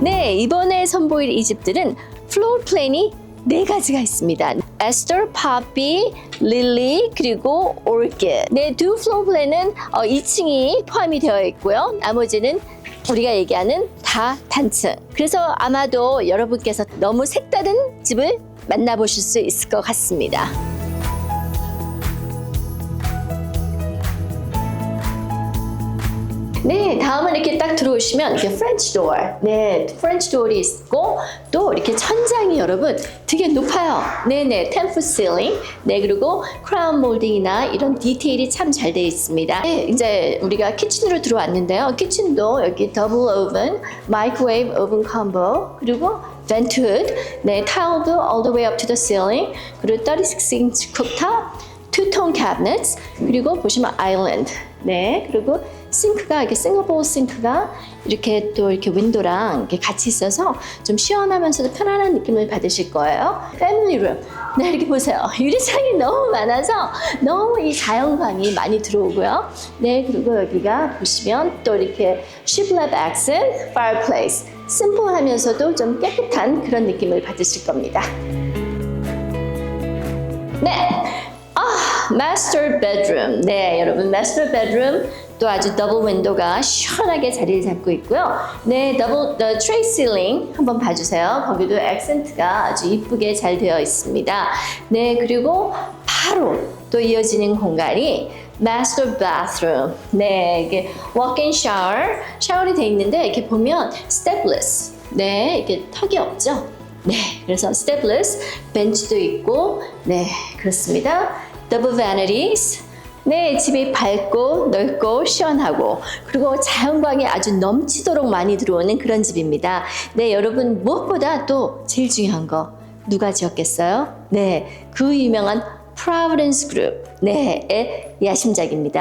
네, 이번에 선보일 이 집들은 플로어 플랜이 네 가지가 있습니다. 에스터, 파피, 릴리, 그리고 오르키드. 네, 두 플로어 플랜은 어, 2층이 포함이 되어 있고요. 나머지는 우리가 얘기하는 다 단층. 그래서 아마도 여러분께서 너무 색다른 집을 만나보실 수 있을 것 같습니다. 네, 다음은 이렇게 딱 들어오시면 이렇게 프렌치 도어. 네, 프렌치 도어이 있고 또 이렇게 천장이 여러분 되게 높아요. 네, 네, 템프 실링. 네, 그리고 크라운 몰딩이나 이런 디테일이 참 잘 되어 있습니다. 네, 이제 우리가 키친으로 들어왔는데요. 키친도 여기 더블 오븐, 마이크로웨이브 오븐 콤보, 그리고 벤트 후드, 네, 타일도 all the way up to the ceiling, 그리고 36inch cooktop, 투톤 cabinets 그리고 보시면 아일랜드 네 그리고 싱크가 이렇게 싱가포르 싱크가 이렇게 또 이렇게 윈도랑 이렇게 같이 있어서 좀 시원하면서도 편안한 느낌을 받으실 거예요. 패밀리 룸 네 이렇게 보세요 유리창이 너무 많아서 너무 이 자연광이 많이 들어오고요. 네 그리고 여기가 보시면 또 이렇게 쉬블랩 액센 파이어플레이스 심플하면서도 좀 깨끗한 그런 느낌을 받으실 겁니다. 네. 아, 마스터 베드룸. 네, 여러분, 마스터 베드룸 또 아주 더블 윈도가 시원하게 자리를 잡고 있고요. 네, 더블 더 트레이 실링 한번 봐주세요. 거기도 액센트가 아주 이쁘게 잘 되어 있습니다. 네, 그리고 바로 또 이어지는 공간이 마스터 바스룸. 네, 이게 워크인 샤워, 샤워이 되어 있는데 이렇게 보면 스테플레스. 네, 이게 턱이 없죠. 네, 그래서 스테플레스 벤치도 있고, 네, 그렇습니다. 더블 vanities. 네, 집이 밝고 넓고 시원하고 그리고 자연광이 아주 넘치도록 많이 들어오는 그런 집입니다. 네, 여러분 무엇보다 또 제일 중요한 거 누가 지었겠어요? 네, 그 유명한 프라비던스 그룹 네 의 야심작입니다.